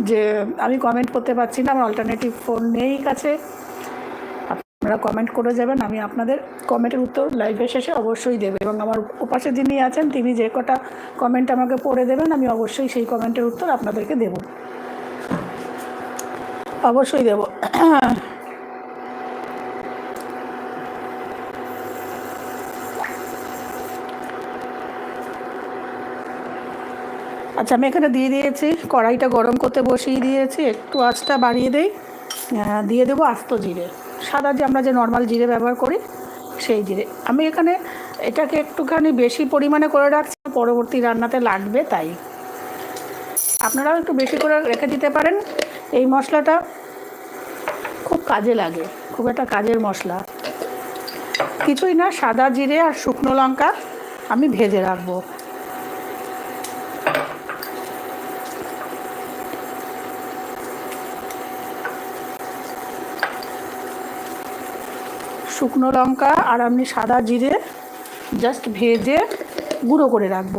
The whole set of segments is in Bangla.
যে আমি কমেন্ট করতে পারছি না, আমার অল্টারনেটিভ ফোন নেই কাছে। আপনারা কমেন্ট করে যাবেন, আমি আপনাদের কমেন্টের উত্তর লাইভের শেষে অবশ্যই দেবো। এবং আমার ওপাশে যিনি আছেন, তিনি যে কটা কমেন্ট আমাকে পড়ে দেবেন, আমি অবশ্যই সেই কমেন্টের উত্তর আপনাদেরকে দেব। অবশ্যই দেব। আচ্ছা আমি এখানে দিয়ে দিয়েছি। কড়াইটা গরম করতে বসিয়ে দিয়েছি। একটু আঁচটা বাড়িয়ে দেই। দিয়ে দেবো আস্ত জিরে। সাদা যে আমরা যে নর্মাল জিরে ব্যবহার করি, সেই জিরে। আমি এখানে এটাকে একটুখানি বেশি পরিমাণে করে রাখছি। পরবর্তী রান্নাতে লাগবে তাই। আপনারাও একটু বেশি করে রেখে দিতে পারেন। এই মশলাটা খুব কাজে লাগে। খুব একটা কাজের মশলা। কিছুই না, সাদা জিরে আর শুকনো লঙ্কা আমি ভেজে রাখব। শুকনো লঙ্কা আর আমি সাদা জিরে জাস্ট ভেজে গুঁড়ো করে রাখব।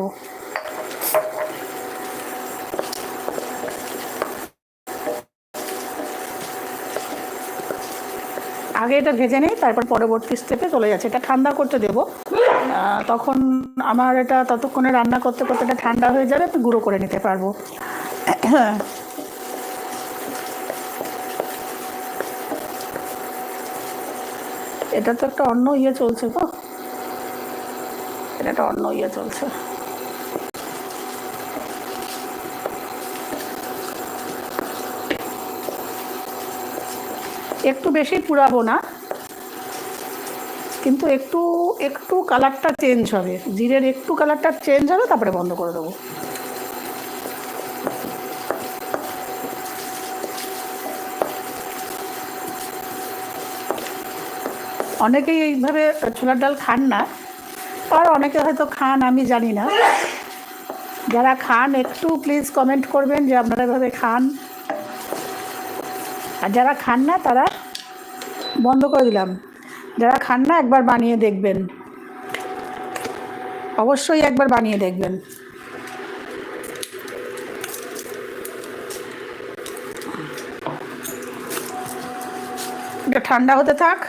আগে এটা ভেজে নিই, তারপর পরবর্তী স্টেপে চলে যাচ্ছে। এটা ঠান্ডা করতে দেবো। তখন আমার এটা ততক্ষণে রান্না করতে করতে এটা ঠান্ডা হয়ে যাবে, আমি গুঁড়ো করে নিতে পারব। এটা তো একটা অন্য ইয়ে চলছে তো এটা একটা অন্য ইয়ে চলছে। একটু বেশি পুরাবো না, কিন্তু একটু একটু কালারটা চেঞ্জ হবে। জিরের একটু কালারটা চেঞ্জ হবে, তারপরে বন্ধ করে দেবো। অনেকেই এইভাবে ছোলার ডাল খান না, আর অনেকে হয়তো খান, আমি জানি না। যারা খান, একটু প্লিজ কমেন্ট করবেন যে আপনারা এভাবে খান। আর যারা খান না, তারা বন্ধ করে দিলাম। যারা খান না, একবার বানিয়ে দেখবেন। অবশ্যই একবার বানিয়ে দেখবেন। এটা ঠান্ডা হতে থাক।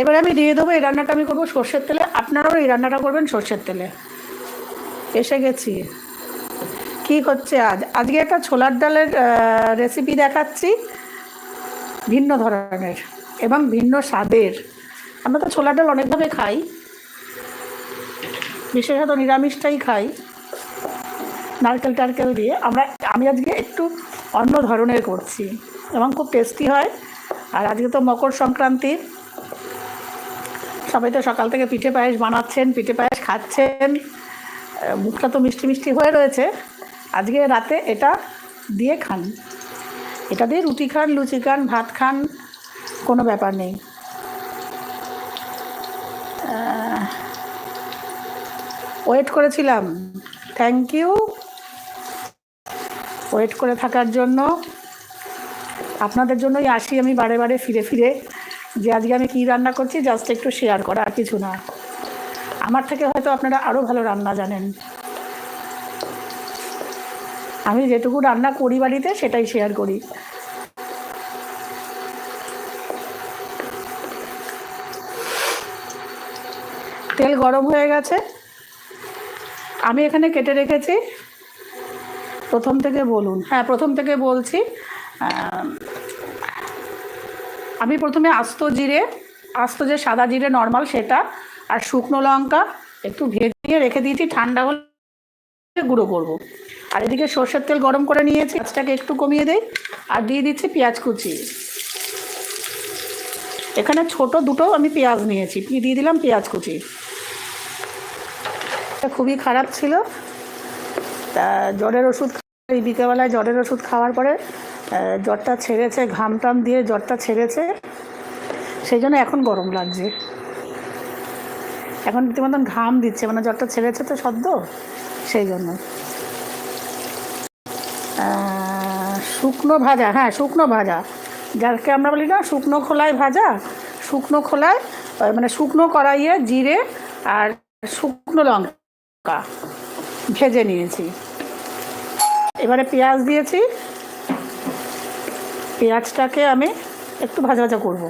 এবারে আমি দিয়ে দেবো এই রান্নাটা আমি করব সর্ষের তেলে। আপনারাও এই রান্নাটা করবেন সর্ষের তেলে। এসে গেছি। কি হচ্ছে আজ? আজকে একটা ছোলার ডালের রেসিপি দেখাচ্ছি। ভিন্ন ধরনের এবং ভিন্ন স্বাদের। আমরা তো ছোলার ডাল অনেকভাবে খাই। বিশেষত নিরামিষটাই খাই। নারকেল টারকেল দিয়ে। আমরা, আমি আজকে একটু অন্য ধরনের করছি এবং খুব টেস্টি হয়। আর আজকে তো মকর সংক্রান্তি সবাই তো সকাল থেকে পিঠে পায়েস বানাচ্ছেন, পিঠে পায়েস খাচ্ছেন। মুখটা তো মিষ্টি মিষ্টি হয়ে রয়েছে। আজকে রাতে এটা দিয়ে খান। এটা দিয়ে রুটি খান, লুচি খান, ভাত খান, কোনো ব্যাপার নেই। ওয়েট করেছিলাম। থ্যাংক ইউ ওয়েট করে থাকার জন্য। আপনাদের জন্যই আসি আমি বারে বারে, ফিরে ফিরে। যে আজকে আমি কী রান্না করছি জাস্ট একটু শেয়ার করা আর কিছু না। আমার থেকে হয়তো আপনারা আরও ভালো রান্না জানেন। আমি যেটুকু রান্না করি বাড়িতে, সেটাই শেয়ার করি। তেল গরম হয়ে গেছে। আমি এখানে কেটে রেখেছি। প্রথম থেকে বলুন। হ্যাঁ প্রথম থেকে বলছি আমি প্রথমে আস্ত জিরে, আস্ত যে সাদা জিরে নর্মাল সেটা, আর শুকনো লঙ্কা একটু ভেজে রেখে দিয়েছি, ঠান্ডা হলে গুঁড়ো করব। আর এদিকে সর্ষের তেল গরম করে নিয়েছি, পেঁয়াজটাকে একটু কমিয়ে দেই, আর দিয়ে দিচ্ছি পেঁয়াজ কুচি। এখানে ছোট দুটো আমি পেঁয়াজ নিয়েছি দিয়ে দিলাম? পেঁয়াজ কুচি। এটা খুবই খারাপ ছিল। তা জ্বরের ওষুধ এই বিকেলবেলায় জ্বরের ওষুধ খাওয়ার পরে জ্বরটা ছেড়েছে ঘাম টাম দিয়ে জ্বরটা ছেড়েছে। সেই জন্য এখন গরম লাগছে। এখন রীতিমতন ঘাম দিচ্ছে মানে জ্বরটা ছেড়েছে তো সদ্য, সেই জন্য। শুকনো ভাজা হ্যাঁ শুকনো ভাজা। যাকে আমরা বলি না, শুকনো খোলায় ভাজা, শুকনো খোলায় মানে শুকনো কড়াইয়ে জিরে আর শুকনো লঙ্কা ভেজে নিয়েছি। এবারে পেঁয়াজ দিয়েছি পেঁয়াজটাকে আমি একটু ভাজা ভাজা করব।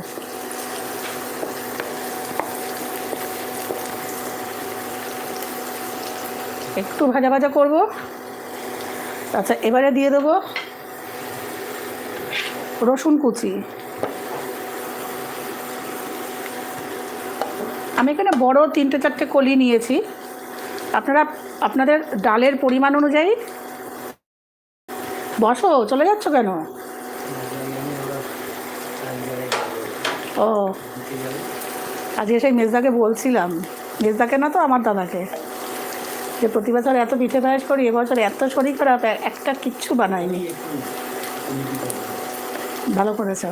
একটু ভাজা ভাজা করব। আচ্ছা এবারে দিয়ে দেবো রসুন কুচি। আমি এখানে বড় তিনটে চারটে কলি নিয়েছি। আপনারা, আপনাদের ডালের পরিমাণ অনুযায়ী। বসো, চলে যাচ্ছ কেন? ও। আজকে সেই মেজদাকে বলছিলাম, মেজদাকে না তো আমার দাদাকে, যে প্রতি বছর এত পিঠে পায়েস করি এবছর এত শরীর খারাপ একটা কিচ্ছু বানাইনি। ভালো করেছ।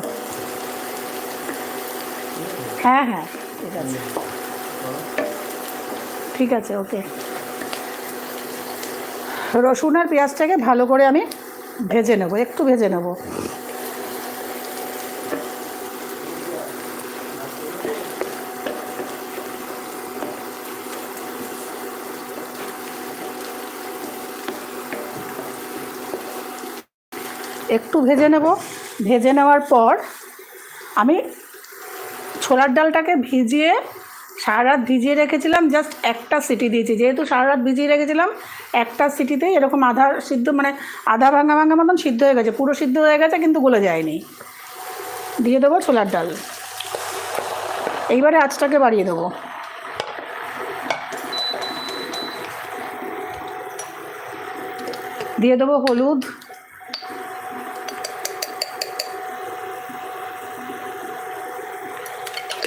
হ্যাঁ হ্যাঁ ঠিক আছে। ঠিক আছে, ওকে। রসুন আর পেঁয়াজটাকে ভালো করে আমি ভেজে নেব, একটু ভেজে নেব একটু ভেজে নেব। ভেজে নেওয়ার পর আমি ছোলার ডালটাকে ভিজিয়ে সারা রাত ভিজিয়ে রেখেছিলাম জাস্ট একটা সিটি দিয়েছি। যেহেতু সারা রাত ভিজিয়ে রেখেছিলাম, একটা সিটিতেই এরকম আধা সিদ্ধ মানে আধা ভাঙা ভাঙা মতন সিদ্ধ হয়ে গেছে। পুরো সিদ্ধ হয়ে গেছে, কিন্তু গলে যায়নি। দিয়ে দেবো ছোলার ডাল। এইবারে আঁচটাকে বাড়িয়ে দেবো। দিয়ে দেবো হলুদ।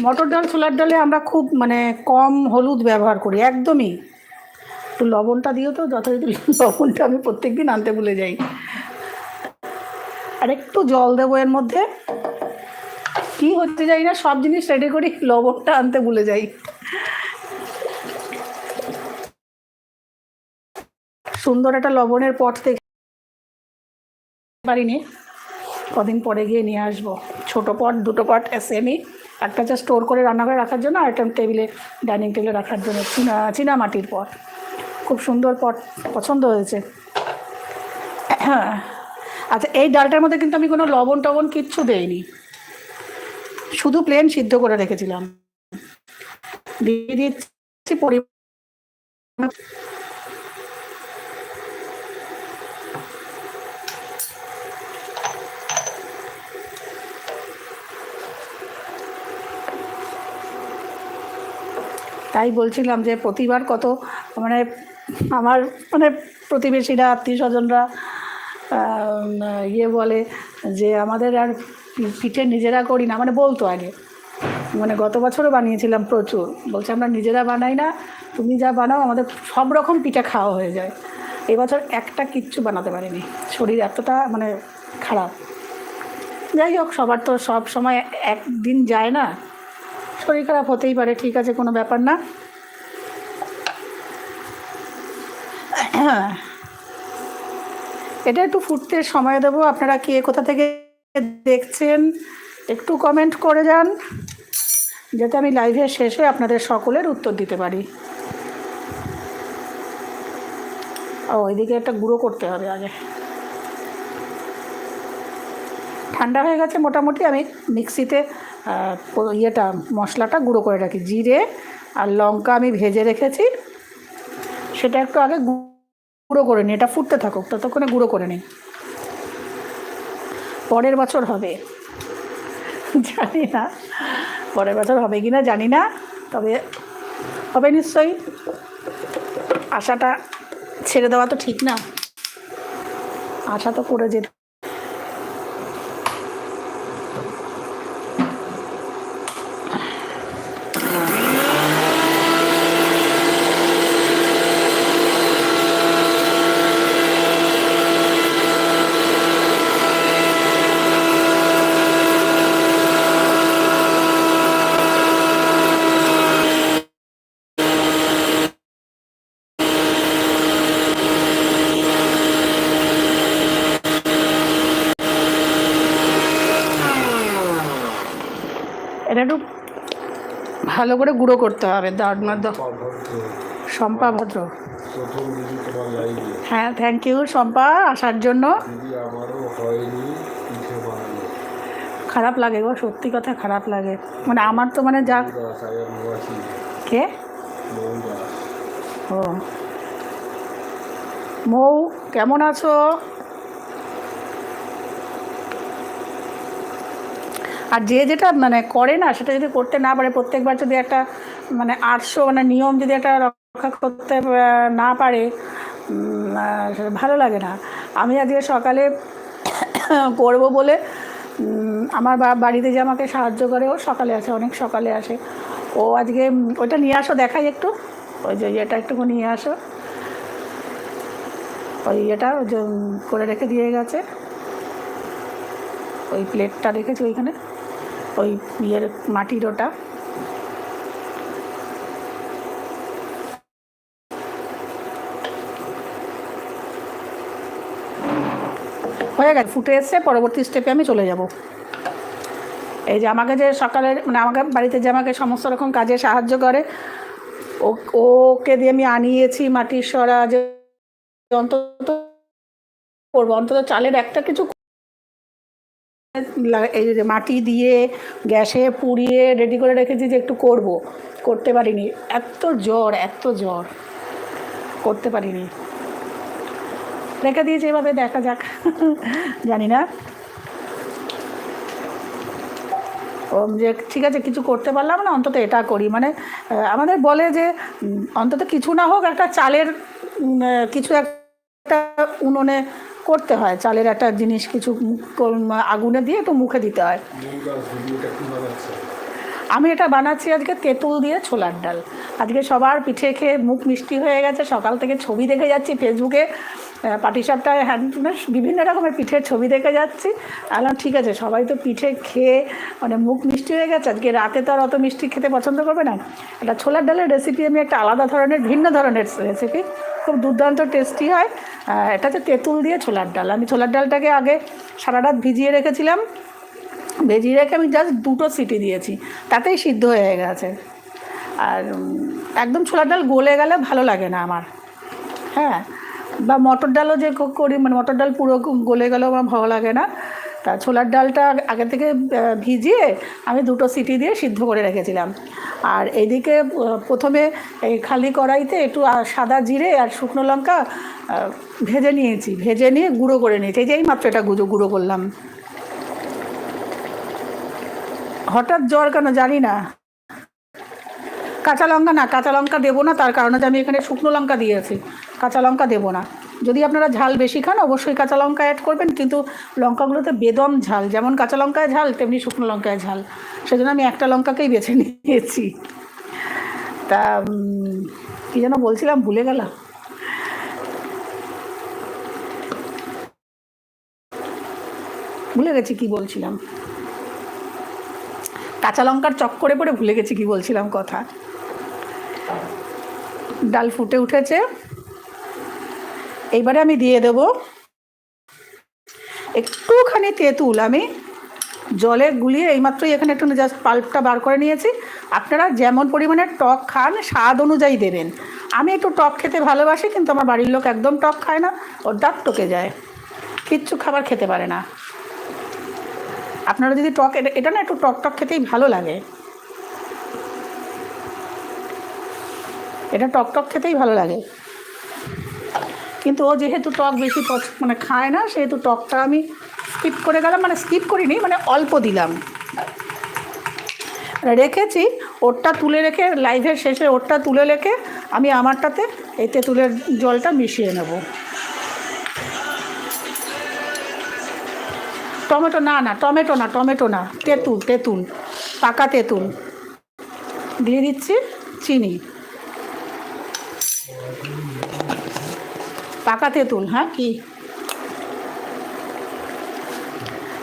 মটর ডাল, ছোলার ডালে আমরা খুব মানে কম হলুদ ব্যবহার করি, একদমই। একটু লবণটা দিও তো যথারীতি লবণটা আমি প্রত্যেক দিন আনতে ভুলে যাই। আর একটু জল দেবো এর মধ্যে। কি হতে যাই না, সব জিনিস রেডি করি, লবণটা আনতে ভুলে যাই। সুন্দর একটা লবণের পট থেকে পারিনি। কদিন পরে গিয়ে নিয়ে আসব। ছোটো পট, দুটো পট সেমই একটা হচ্ছে স্টোর করে রান্না করে রাখার জন্য আর একটা টেবিলে ডাইনিং টেবিলে রাখার জন্য চীনা চীনা মাটির পট। খুব সুন্দর পট পছন্দ হয়েছে। হ্যাঁ আচ্ছা এই ডালটার মধ্যে কিন্তু আমি কোনো লবণ টবণ কিচ্ছু দেইনি। শুধু প্লেন সিদ্ধ করে রেখেছিলাম। দিয়ে দিচ্ছি পরিমাণ তাই বলছিলাম যে প্রতিবার কত মানে আমার মানে প্রতিবেশীরা আত্মীয় স্বজনরা ইয়ে বলে যে আমাদের আর পিঠে নিজেরা করি না মানে বলতো আগে। মানে গত বছরও বানিয়েছিলাম প্রচুর। বলছে, আমরা নিজেরা বানাই না, তুমি যা বানাও, আমাদের সব রকম পিঠে খাওয়া হয়ে যায়। এবছর একটা কিচ্ছু বানাতে পারিনি। শরীর এতটা মানে খারাপ। যাই হোক, সবার তো সব সময় একদিন যায় না। শরীর খারাপ হতেই পারে, ঠিক আছে, কোনো ব্যাপার না। এটা একটু ফুটতে সময় দেবো, আপনারা কে কোথা থেকে দেখছেন, একটু কমেন্ট করে যান, যাতে আমি লাইভের শেষে আপনাদের সকলের উত্তর দিতে পারি। ও, এদিকে একটা গুঁড়ো করতে হবে আগে। ঠান্ডা হয়ে গেছে মোটামুটি, আমি মিক্সিতে ইয়েটা, মশলাটা গুঁড়ো করে রাখি। জিরে আর লঙ্কা আমি ভেজে রেখেছি। সেটা একটু আগে গুঁড়ো করে নিই। এটা ফুটতে থাকুক, ততক্ষণে গুঁড়ো করে নিই। পরের বছর হবে। জানি না। পরের বছর হবে কি না জানি না। তবে হবে নিশ্চয়ই। আশাটা ছেড়ে দেওয়া তো ঠিক না। আশা তো করে যেতে এটা একটু ভালো করে গুঁড়ো করতে হবে দাঁড় অভদ্র শম্পা ভদ্র। হ্যাঁ থ্যাংক ইউ শম্পা আসার জন্য। খারাপ লাগে গো, সত্যি কথা খারাপ লাগে। মানে আমার তো মানে যা কে? ও। মৌ, কেমন আছো? আর যে যেটা মানে করে না সেটা যদি করতে না পারে প্রত্যেকবার যদি একটা মানে আটশো মানে নিয়ম যদি একটা রক্ষা করতে না পারে ভালো লাগে না। আমি আজকে সকালে করব বলে আমার বাড়িতে যে আমাকে সাহায্য করে ও সকালে আসে অনেক সকালে আসে। ও আজকে ওইটা নিয়ে আসো দেখাই একটু। ওই যে ইয়েটা একটুকু নিয়ে আসো। ওই উম, করে রেখে দিয়ে গেছে। ওই প্লেটটা রেখেছি ওইখানে। ওই ইয়ের মাটির ওটা। হয়ে গেছে, ফুটে এসছে, পরবর্তী স্টেপে আমি চলে যাব। এই যে আমাকে যে সকালে মানে আমাকে বাড়িতে যে আমাকে সমস্ত রকম কাজে সাহায্য করে, ও, ওকে দিয়ে আমি আনিয়েছি মাটির সরা, যে অন্তত করব, অন্তত চালের একটা কিছু এই যে মাটি দিয়ে, গ্যাসে পুড়িয়ে রেডি করে রেখেছি যে একটু করব। করতে পারিনি। এত জ্বর এত জ্বর। করতে পারিনি। রেখে দিয়েছি, এভাবে দেখা যাক। জানি না। যে ঠিক আছে, কিছু করতে পারলাম না, অন্তত এটা করি। মানে আমাদের বলে যে অন্তত কিছু না হোক, একটা চালের কিছু একটা উনুনে করতে হয়, চালের একটা জিনিস কিছু আগুনে দিয়ে একটু মুখে দিতে হয়। আমি এটা বানাচ্ছি আজকে তেঁতুল দিয়ে ছোলার ডাল। আজকে সবার পিঠে খেয়ে মুখ মিষ্টি হয়ে গেছে, সকাল থেকে ছবি দেখে যাচ্ছি ফেসবুকে পাটিসাপটায় হ্যান্ড বিভিন্ন রকমের পিঠের ছবি দেখে যাচ্ছি। আলাম, ঠিক আছে, সবাই তো পিঠে খেয়ে মানে মুখ মিষ্টি হয়ে গেছে। আজকে রাতে তো আর অত মিষ্টি খেতে পছন্দ করবে না। এটা ছোলার ডালের রেসিপি আমি একটা আলাদা ধরনের, ভিন্ন ধরনের রেসিপি খুব দুর্দান্ত টেস্টি হয়। এটাতে তেঁতুল দিয়ে ছোলার ডাল। আমি ছোলার ডালটাকে আগে সারা রাত ভিজিয়ে রেখেছিলাম। ভেজিয়ে রেখে আমি জাস্ট দুটো সিটি দিয়েছি। তাতেই সিদ্ধ হয়ে গেছে। আর একদম ছোলার ডাল গলে গেলে ভালো লাগে না আমার। হ্যাঁ বা মটর ডালও যে করি মানে মটর ডাল পুরো গলে গেলেও আমার ভালো লাগে না। তা ছোলার ডালটা আগে থেকে ভিজিয়ে আমি দুটো সিটি দিয়ে সিদ্ধ করে রেখেছিলাম। আর এদিকে প্রথমে এই খালি কড়াইতে একটু সাদা জিরে আর শুকনো লঙ্কা ভেজে নিয়েছি। ভেজে নিয়ে গুঁড়ো করে নিয়েছি। এই যে এই মাত্র এটা গুঁড়ো গুঁড়ো করলাম। হঠাৎ জ্বর কেন জানি না। কাঁচা লঙ্কা না, কাঁচা লঙ্কা দেবো না, তার কারণে আমি এখানে শুকনো লঙ্কা দিয়েছি। কাঁচা লঙ্কা দেবো না। যদি আপনারা ঝাল বেশি খান, অবশ্যই কাঁচা লঙ্কা অ্যাড করবেন, কিন্তু লঙ্কাগুলোতে বেদম ঝাল, যেমন কাঁচা লঙ্কায় ঝাল, তেমনি শুকনো লঙ্কায় ঝাল। সেজন্য আমি একটা লঙ্কাকেই বেছে নিয়েছি। তা কী যেন বলছিলাম, ভুলে গেলাম। ভুলে গেছি কি বলছিলাম। কাঁচা লঙ্কার চক্করে পড়ে ভুলে গেছি কি বলছিলাম কথা। ডাল ফুটে উঠেছে। এইবারে আমি দিয়ে দেব একটুখানি তেঁতুল। আমি জলে গুলিয়ে এইমাত্রই এখানে একটু জাস্ট পাল্পটা বার করে নিয়েছি। আপনারা যেমন পরিমাণে টক খান, স্বাদ অনুযায়ী দেবেন। আমি একটু টক খেতে ভালোবাসি, কিন্তু আমার বাড়ির লোক একদম টক খায় না ওর দাঁত টকে যায়। কিচ্ছু খাবার খেতে পারে না। আপনারা যদি টক, এটা এটা না একটু টক টক খেতেই ভালো লাগে। এটা টক টক খেতেই ভালো লাগে। কিন্তু ও যেহেতু টক বেশি মানে খায় না, সেহেতু টকটা আমি স্কিপ করে গেলাম মানে স্কিপ করিনি মানে অল্প দিলাম। রেখেছি, ওরটা তুলে রেখে লাইভের শেষে ওরটা তুলে রেখে আমি আমারটাতে এই তেঁতুলের জলটা মিশিয়ে নেব। টমেটো না না, টমেটো না টমেটো না, তেঁতুল তেঁতুল, পাকা তেঁতুল। দিয়ে দিচ্ছি চিনি। পাকা তেঁতুল হ্যাঁ? কি?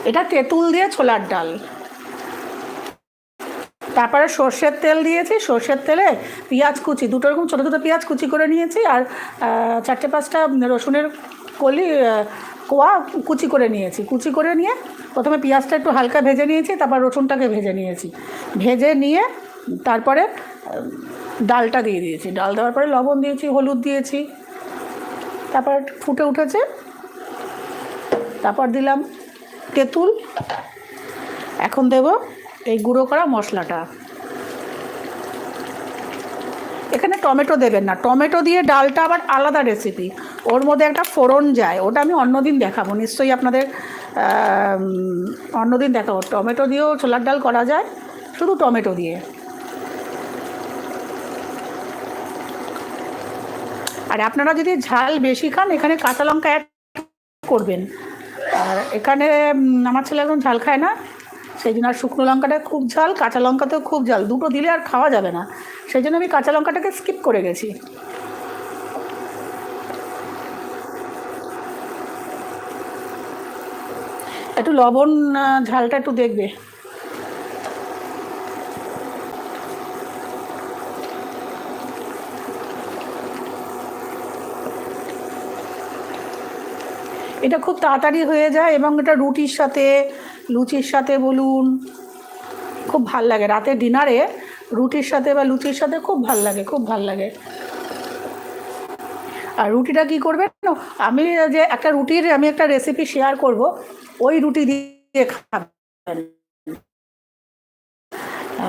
এটা তেঁতুল দিয়ে ছোলার ডাল। তারপরে সর্ষের তেল দিয়েছি, সর্ষের তেলে পেঁয়াজ কুচি, দুটো রকম ছোটো ছোটো পেঁয়াজ কুচি করে নিয়েছি আর চারটে পাঁচটা রসুনের কলি কোয়া কুচি করে নিয়েছি। কুচি করে নিয়ে প্রথমে পেঁয়াজটা একটু হালকা ভেজে নিয়েছি, তারপর রসুনটাকে ভেজে নিয়েছি। ভেজে নিয়ে তারপরে ডালটা দিয়ে দিয়েছি। ডাল দেওয়ার পরে লবণ দিয়েছি, হলুদ দিয়েছি। তারপর ফুটে উঠেছে। তারপর দিলাম তেঁতুল। এখন দেব এই গুঁড়ো করা মশলাটা। এখানে টমেটো দেবেন না। টমেটো দিয়ে ডালটা আবার আলাদা রেসিপি ওর মধ্যে একটা ফোড়ন যায়। ওটা আমি অন্যদিন দেখাবো। নিশ্চয়ই আপনাদের অন্যদিন দেখাবো। টমেটো দিয়েও ছোলার ডাল করা যায়। শুধু টমেটো দিয়ে। আর আপনারা যদি ঝাল বেশি খান, এখানে কাঁচা লঙ্কা অ্যাড করবেন। আর এখানে আমার ছেলে এখন ঝাল খায় না সেই জন্য আর শুকনো লঙ্কাটা খুব ঝাল, কাঁচা লঙ্কাতেও খুব ঝাল। দুটো দিলে আর খাওয়া যাবে না। সেই জন্য আমি কাঁচা লঙ্কাটাকে স্কিপ করে গেছি। একটু লবণ ঝালটা একটু দেখবে। এটা খুব তাড়াতাড়ি হয়ে যায় এবং এটা রুটির সাথে, লুচির সাথে বলুন, খুব ভালো লাগে। রাতে ডিনারে রুটির সাথে বা লুচির সাথে খুব ভালো লাগে, খুব ভালো লাগে। আর রুটিটা কি করবেন? আমি যে একটা রুটির, আমি একটা রেসিপি শেয়ার করব, ওই রুটি দিয়ে খাবেন।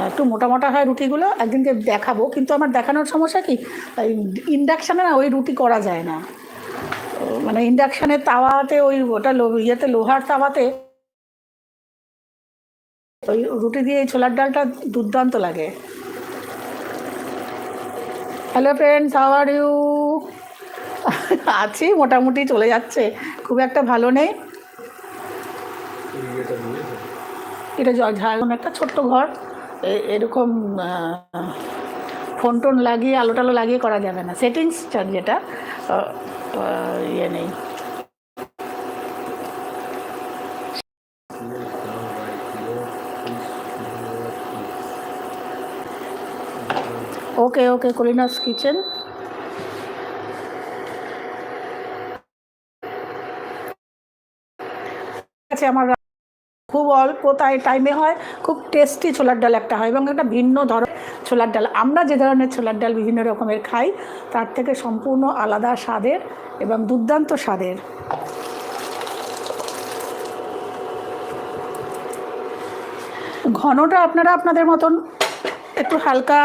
একটু মোটা মোটা হয় রুটিগুলো, একদিনকে দেখাবো, কিন্তু আমার দেখানোর সমস্যা কি? ইন্ডাকশানে না ওই রুটি করা যায় না। মানে ইন্ডাকশানের তাওয়াতে ওই ওটা ইয়েতে লোহার তাওয়াতে ওই রুটি দিয়ে ছোলার ডালটা দুর্দান্ত লাগে। Hello friends how are you আছি, মোটামুটি চলে যাচ্ছে। খুব একটা ভালো নেই। এটা ঝাড়গ্রাম একটা ছোট্ট ঘর। এরকম ফোন টোন লাগিয়ে, আলো টালো লাগিয়ে করা যাবে না। সেটিংস যেটা ইয়ে নেই। ওকে ওকে কলিনাস কিচেন আছে আমার খুব অল্প তাই টাইমে হয়। খুব টেস্টি ছোলার ডাল একটা হয় এবং একটা ভিন্ন ধরনের ছোলার ডাল, আমরা যে ধরনের ছোলার ডাল বিভিন্ন রকমের খাই, তার থেকে সম্পূর্ণ আলাদা স্বাদের এবং দুর্দান্ত স্বাদের। ঘনটা আপনারা আপনাদের মতন একটু হালকা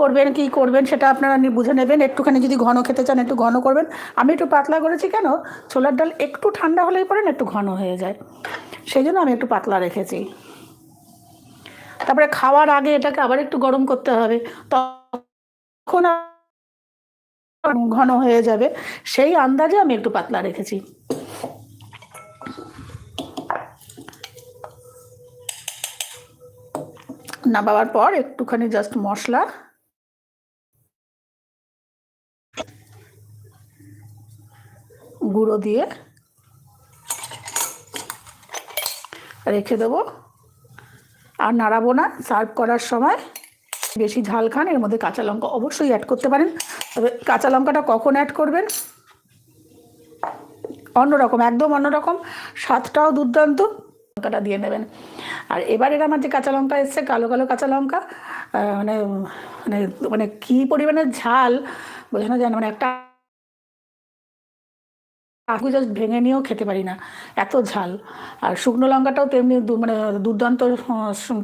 করবেন, কি করবেন সেটা আপনারা বুঝে নেবেন। একটুখানি যদি ঘন খেতে চান, একটু ঘন করবেন। আমি একটু পাতলা করেছি কেন? ছোলার ডাল একটু ঠান্ডা হলেই পরে একটু ঘন হয়ে যায়। সেই জন্য আমি একটু পাতলা রেখেছি। তারপরে খাওয়ার আগে এটাকে আবার একটু গরম করতে হবে। তখন ঘন হয়ে যাবে। সেই আন্দাজে আমি একটু পাতলা রেখেছি। নামাবার পর একটুখানি জাস্ট মশলা। গুঁড়ো দিয়ে রেখে দেবো। আর নাড়াবো না। সার্ভ করার সময় বেশি ঝাল খান, এর মধ্যে কাঁচা লঙ্কা অবশ্যই অ্যাড করতে পারেন। তবে কাঁচা লঙ্কাটা কখন অ্যাড করবেন? অন্যরকম, একদম অন্যরকম। স্বাদটাও দুর্দান্ত। লঙ্কাটা দিয়ে নেবেন। আর এবারের আমার যে কাঁচা লঙ্কা এসছে, কালো কালো কাঁচা লঙ্কা মানে মানে মানে কী পরিমাণে ঝাল, বোঝানো যায় না। মানে একটা আলু জাস্ট ভেঙে নিয়েও খেতে পারি না। এত ঝাল। আর শুকনো লঙ্কাটাও তেমনি মানে দুর্দান্ত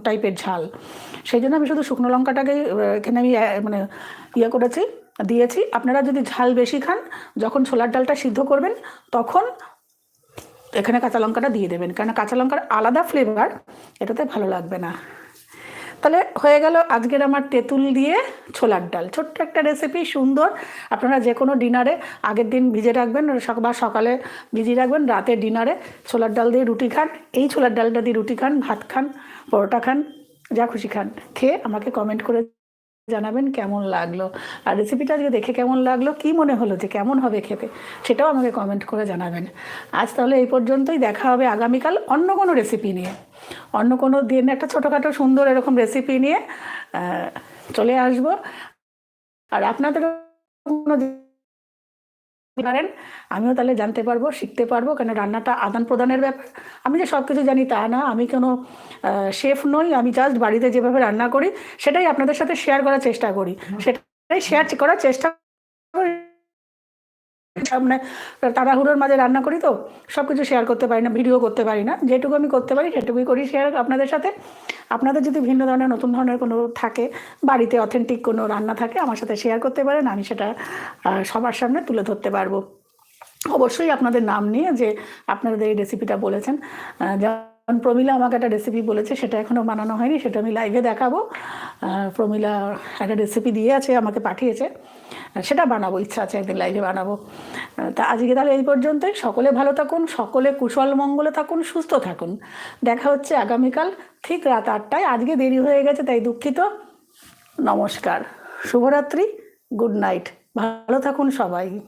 টাইপের ঝাল। সেই জন্য আমি শুধু শুকনো লঙ্কাটাকে এখানে আমি মানে ইয়ে করেছি, দিয়েছি। আপনারা যদি ঝাল বেশি খান, যখন ছোলার ডালটা সিদ্ধ করবেন, তখন এখানে কাঁচা লঙ্কাটা দিয়ে দেবেন। কারণ কাঁচা লঙ্কার আলাদা ফ্লেভার এটাতে ভালো লাগবে না। তাহলে হয়ে গেল আজকের আমার তেঁতুল দিয়ে ছোলার ডাল। ছোট্ট একটা রেসিপি সুন্দর। আপনারা যে কোনো ডিনারে আগের দিন ভিজে রাখবেন বা সকালে ভিজিয়ে রাখবেন, রাতে ডিনারে ছোলার ডাল দিয়ে রুটি খান। এই ছোলার ডালটা দিয়ে রুটি খান, ভাত খান, পরোটা খান, যা খুশি খান। খেয়ে আমাকে কমেন্ট করে জানাবেন কেমন লাগল? আর রেসিপিটা আজকে দেখে কেমন লাগল? কি মনে হলো যে কেমন হবে খেতে? সেটাও আমাকে কমেন্ট করে জানাবেন। আজ তাহলে এই পর্যন্তই। দেখা হবে আগামীকাল অন্য কোনো রেসিপি নিয়ে। অন্য কোনো দিন একটা ছোটোখাটো সুন্দর এরকম রেসিপি নিয়ে চলে আসব। আর আপনাদের কোনো পারেন। আমিও তাহলে জানতে পারব শিখতে পারব কেন রান্নাটা আদান প্রদানের ব্যাপার। আমি যে সব কিছু জানি তা না আমি কোনো শেফ নই আমি জাস্ট বাড়িতে যেভাবে রান্না করি সেটাই আপনাদের সাথে শেয়ার করার চেষ্টা করি। সেটাই শেয়ার করার চেষ্টা করি। সামনে তাড়াহুড়োর মাঝে রান্না করি তো সব কিছু শেয়ার করতে পারি না ভিডিও করতে পারি না। যেটুকু আমি করতে পারি, সেটুকুই করি শেয়ার আপনাদের সাথে। আপনাদের যদি ভিন্ন ধরনের, নতুন ধরনের কোনো থাকে, বাড়িতে অথেন্টিক কোনো রান্না থাকে, আমার সাথে শেয়ার করতে পারেন, আমি সেটা সবার সামনে তুলে ধরতে পারব। অবশ্যই আপনাদের নাম নিয়ে যে আপনাদের এই রেসিপিটা বলেছেন যেমন প্রমিলা আমাকে একটা রেসিপি বলেছে, সেটা এখনও বানানো হয়নি, সেটা আমি লাইভে দেখাবো। প্রমিলা একটা রেসিপি দিয়ে আছে, আমাকে পাঠিয়েছে। সেটা বানাবো, ইচ্ছা আছে একদিন লাইভে বানাবো। তা আজকে তাহলে এই পর্যন্তই। সকলে ভালো থাকুন, সকলে কুশল মঙ্গলে থাকুন, সুস্থ থাকুন। দেখা হচ্ছে আগামীকাল ঠিক রাত আটটায়। আজকে দেরি হয়ে গেছে, তাই দুঃখিত। নমস্কার, শুভরাত্রি গুড নাইট ভালো থাকুন সবাই।